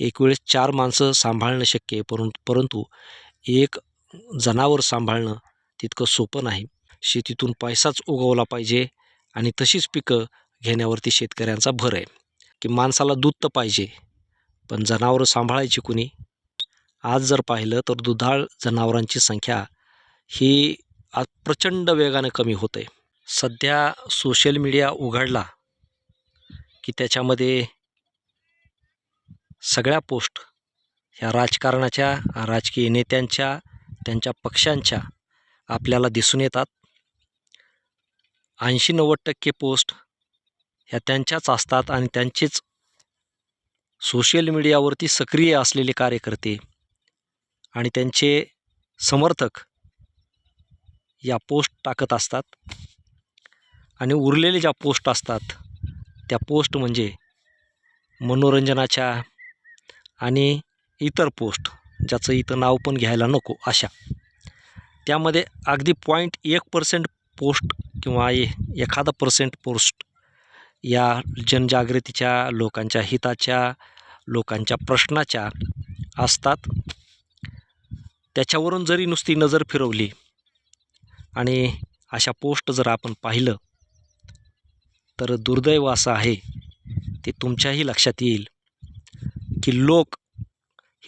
एक वेळेस चार माणसं सांभाळणं शक्य आहे. परंतु परंतु एक जनावर सांभाळणं तितकं सोपं नाही. शेतीतून पैसाच उगवला पाहिजे आणि तशीच पिकं घेण्यावरती शेतकऱ्यांचा भर आहे. की माणसाला दूध तर पाहिजे पण जनावरं सांभाळायची कुणी? आज जर पाहिलं तर दुधाळ जनावरांची संख्या ही आज प्रचंड वेगानं कमी होते सध्या सोशल मीडिया उघडला की त्याच्यामध्ये सगळ्या पोस्ट ह्या राजकारणाच्या राजकीय नेत्यांच्या त्यांच्या पक्षांच्या आपल्याला दिसून येतात. ऐंशी नव्वद टक्के पोस्ट ह्या त्यांच्याच असतात आणि त्यांचेच सोशल मीडियावरती सक्रिय असलेले कार्यकर्ते आणि त्यांचे समर्थक या पोस्ट टाकत असतात. आणि उरलेले ज्या पोस्ट असतात त्या पोस्ट म्हणजे मनोरंजनाच्या आणि इतर पोस्ट ज्याचं इथं नाव पण घ्यायला नको अशा. त्यामध्ये अगदी पॉईंट एक पर्सेंट पोस्ट किंवा ए एखादा पर्सेंट पोस्ट या जनजागृतीच्या लोकांच्या हिताच्या लोकांच्या प्रश्नाच्या असतात. त्याच्यावरून जरी नुसती नजर फिरवली आणि अशा पोस्ट जर आपण पाहिलं तर दुर्दैव असं आहे ते तुमच्याही लक्षात येईल. की लोक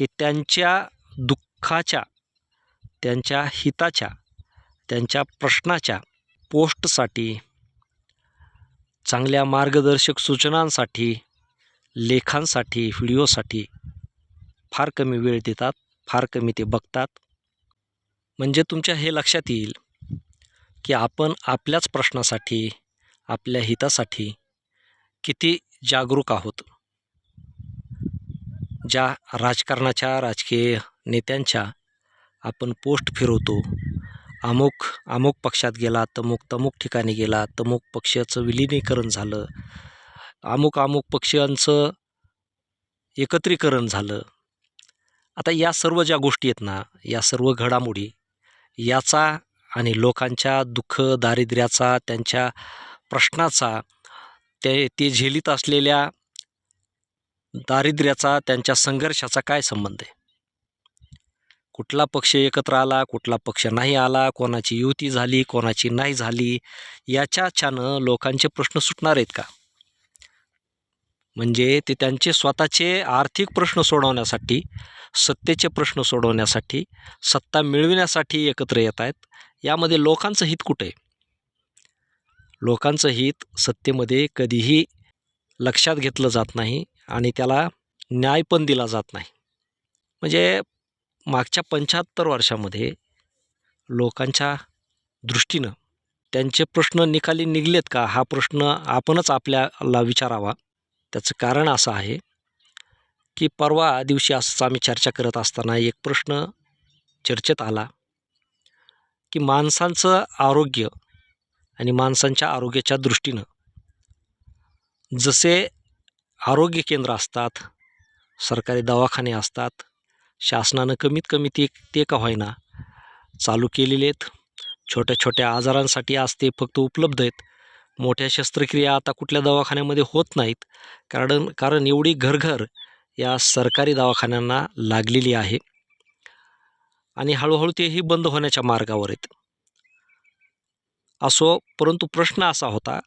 हे त्यांच्या दुःखाच्या त्यांच्या हिताच्या त्यांच्या प्रश्नाच्या पोस्टसाठी चांगल्या मार्गदर्शक सूचनांसाठी लेखांसाठी व्हिडिओसाठी फार कमी वेळ देतात फार कमी ते बघतात. म्हणजे तुमच्या हे लक्षात येईल की आपण आपल्याच प्रश्नासाठी आपल्या हितासाठी किती जागरूक आहोत. ज्या राजकारणाच्या राजकीय नेत्यांच्या आपण पोस्ट फिरवतो अमुक अमुक पक्षात गेला तमुक तमुक ठिकाणी गेला तमुक पक्षाचं विलिनीकरण झालं अमुक अमुक पक्षांचं एकत्रीकरण झालं. आता या सर्व ज्या गोष्टी आहेत ना या सर्व घडामोडी याचा आणि लोकांच्या दुःख दारिद्र्याचा त्यांच्या प्रश्नाचा ते ते झेलीत असलेल्या दारिद्र्याचा त्यांच्या संघर्षाचा काय संबंध आहे? कुठला पक्ष एकत्र आला कुठला पक्ष नाही आला कोणाची युती झाली कोणाची नाही झाली याच्या छानं लोकांचे प्रश्न सुटणार आहेत का? म्हणजे ते त्यांचे स्वतःचे आर्थिक प्रश्न सोडवण्यासाठी सत्तेचे प्रश्न सोडवण्यासाठी सत्ता मिळविण्यासाठी एकत्र येत आहेत यामध्ये लोकांचं हित कुठं आहे? लोकांचं हित सत्तेमध्ये कधीही लक्षात घेतलं जात नाही आणि त्याला न्याय पण दिला जात नाही. म्हणजे मागच्या पंच्याहत्तर वर्षामध्ये लोकांच्या दृष्टीनं त्यांचे प्रश्न निकाली निघलेत का हा प्रश्न आपणच आपल्याला विचारावा. त्याचं कारण असं आहे की परवा दिवशी असंच आम्ही चर्चा करत असताना एक प्रश्न चर्चेत आला की माणसांचं आरोग्य आणि माणसांच्या आरोग्याच्या दृष्टीनं जसे आरोग्य केंद्र असतात सरकारी दवाखाने असतात शासनानं कमीत कमी ते ते का होईना चालू केलेले आहेत. छोट्या छोट्या आजारांसाठी आज ते फक्त उपलब्ध आहेत. मोठ्या शस्त्रक्रिया आता कुठल्या दवाखान्यामध्ये होत नाहीत. कारण कारण एवढी घरघर या सरकारी दवाखान्यांना लागलेली आहे. आणि हळूहळू तेही बंद होण्याच्या मार्गावर आहेत. असो परंतु प्रश्न असा होता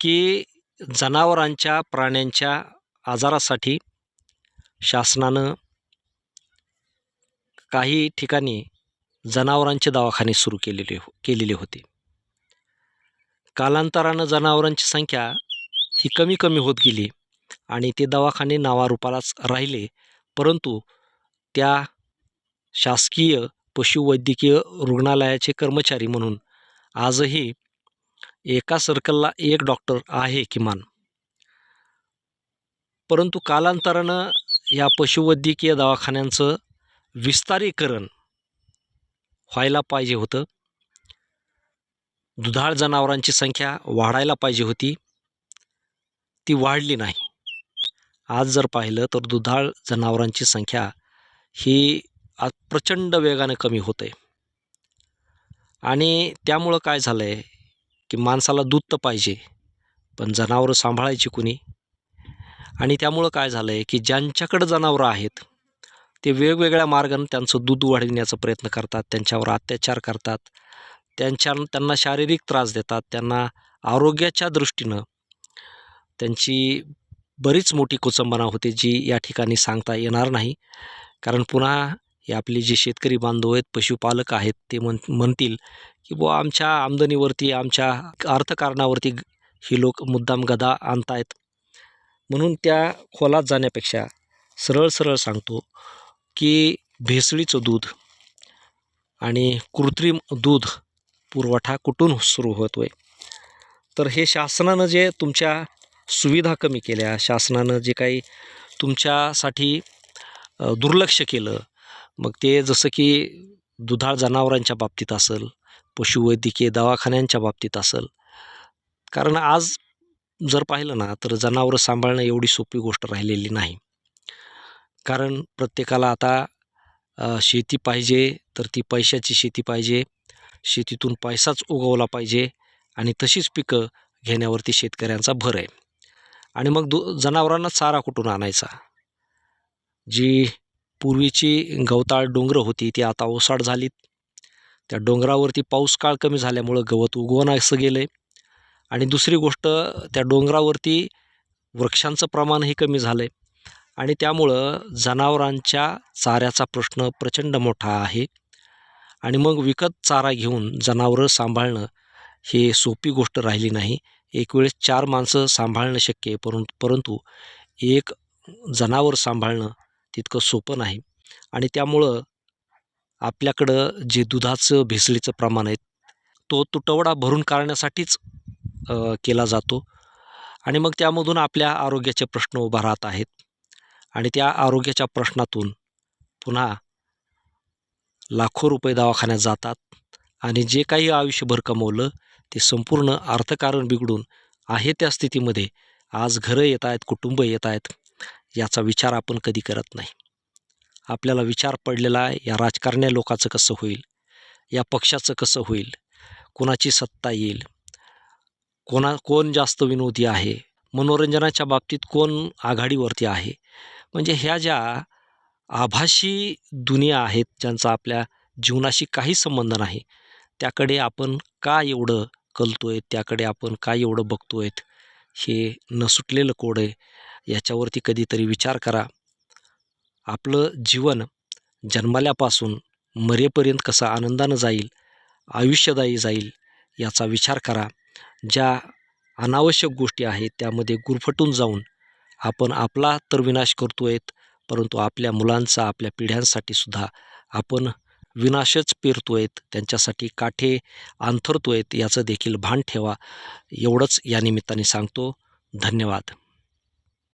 की जनावरांच्या प्राण्यांच्या आजारासाठी शासनानं काही ठिकाणी जनावरांचे दवाखाने सुरू केलेले हो केलेले होते. कालांतरानं जनावरांची संख्या ही कमी कमी होत गेली आणि ते दवाखाने नावारूपालाच राहिले. परंतु त्या शासकीय पशुवैद्यकीय रुग्णालयाचे कर्मचारी म्हणून आजही एका सर्कलला एक डॉक्टर आहे किमान. परंतु कालांतरानं या पशुवैद्यकीय दवाखान्यांचं विस्तारीकरण व्हायला पाहिजे होतं. दुधाळ जनावरांची संख्या वाढायला पाहिजे होती. ती वाढली नाही. आज जर पाहिलं तर दुधाळ जनावरांची संख्या ही आज प्रचंड वेगानं कमी होत आहे आणि त्यामुळं काय झालं आहे की माणसाला दूध तर पाहिजे पण जनावरं सांभाळायची कुणी? आणि त्यामुळं काय झालं आहे की ज्यांच्याकडं जनावरं आहेत ते वेगवेगळ्या मार्गाने त्यांचं दूध वाढविण्याचा प्रयत्न करतात त्यांच्यावर अत्याचार करतात त्यांच्या त्यांना शारीरिक त्रास देतात त्यांना आरोग्याच्या दृष्टीनं त्यांची बरीच मोठी कुचंबना होते जी या ठिकाणी सांगता येणार नाही. कारण पुन्हा हे आपले जे शेतकरी बांधव आहेत पशुपालक आहेत ते म्हण म्हणतील की बुवा आमच्या आमदनीवरती आमच्या अर्थकारणावरती ही लोक मुद्दाम गदा आणतायत. म्हणून त्या खोलात जाण्यापेक्षा सरळ सरळ सांगतो की भेसळीचं दूध आणि कृत्रिम दूध पुरवठा कुठून सुरू होतो आहे तर हे शासनानं जे तुमच्या सुविधा कमी केल्या शासनानं जे काही तुमच्यासाठी दुर्लक्ष केलं मग ते जसं की दुधाळ जनावरांच्या बाबतीत असेल पशुवैद्यकीय दवाखान्यांच्या बाबतीत असेल. कारण आज जर पाहिलं ना तर जनावरं सांभाळणं एवढी सोपी गोष्ट राहिलेली नाही. कारण प्रत्येकाला आता शेती पाहिजे तर ती पैशाची शेती पाहिजे. शेतीतून पैसाच उगवला पाहिजे आणि तशीच पिकं घेण्यावरती शेतकऱ्यांचा भर आहे. आणि मग दु जनावरांना चारा कुठून आणायचा? जी पूर्वीची गवताळ डोंगरं होती ती आता ओसाड झालीत. त्या डोंगरावरती पाऊस काळ कमी झाल्यामुळं गवत उगवणं असं गेलं आहे आणि दुसरी गोष्ट त्या डोंगरावरती वृक्षांचं प्रमाणही कमी झालं आहे आणि त्यामुळं जनावरांच्या चाऱ्याचा प्रश्न प्रचंड मोठा आहे. आणि मग विकत चारा घेऊन जनावरं सांभाळणं हे सोपी गोष्ट राहिली नाही. एक वेळेस चार माणसं सांभाळणं शक्य आहे परंतु परंतु एक जनावर सांभाळणं तितकं सोपं नाही. आणि त्यामुळं आपल्याकडं जे दुधाचं भेसळीचं प्रमाण आहे तो तुटवडा भरून काढण्यासाठीच केला जातो. आणि मग त्यामधून आपल्या आरोग्याचे प्रश्न उभा राहत आहेत. आणि त्या आरोग्याच्या प्रश्नातून पुन्हा लाखो रुपये दवाखान्यात जातात. आणि जे काही आयुष्यभर कमवलं ते संपूर्ण अर्थकारण बिघडून आहे त्या स्थितीमध्ये आज घरं येत आहेत कुटुंब येत आहेत. याचा विचार आपण कधी करत नाही. आपल्याला विचार पडलेला आहे या राजकारण्या लोकाचं कसं होईल? या पक्षाचं कसं होईल? कोणाची सत्ता येईल? कोणा कोण जास्त विनोदी आहे? मनोरंजनाच्या बाबतीत कोण आघाडीवरती आहे? म्हणजे ह्या ज्या आभासी दुनिया आहेत ज्यांचा आपल्या जीवनाशी काही संबंध नाही त्याकडे आपण का एवढं कलतो आहे त्याकडे आपण का एवढं बघतो आहेत हे न सुटलेलं कोड आहे. याच्यावरती कधीतरी विचार करा. आपलं जीवन जन्माल्यापासून मरेपर्यंत कसं आनंदानं जाईल आयुष्यदायी जाईल याचा विचार करा. ज्या अनावश्यक गोष्टी आहेत त्यामध्ये गुरफटून जाऊन आपण आपला तर विनाश करतो आहेत परंतु आपल्या मुलांचा आपल्या पिढ्यांसाठी सुद्धा आपण विनाशच पेरतोयत त्यांच्यासाठी काठे अंथरतोयत याचं देखील भान ठेवा. एवढंच या निमित्ताने सांगतो. धन्यवाद.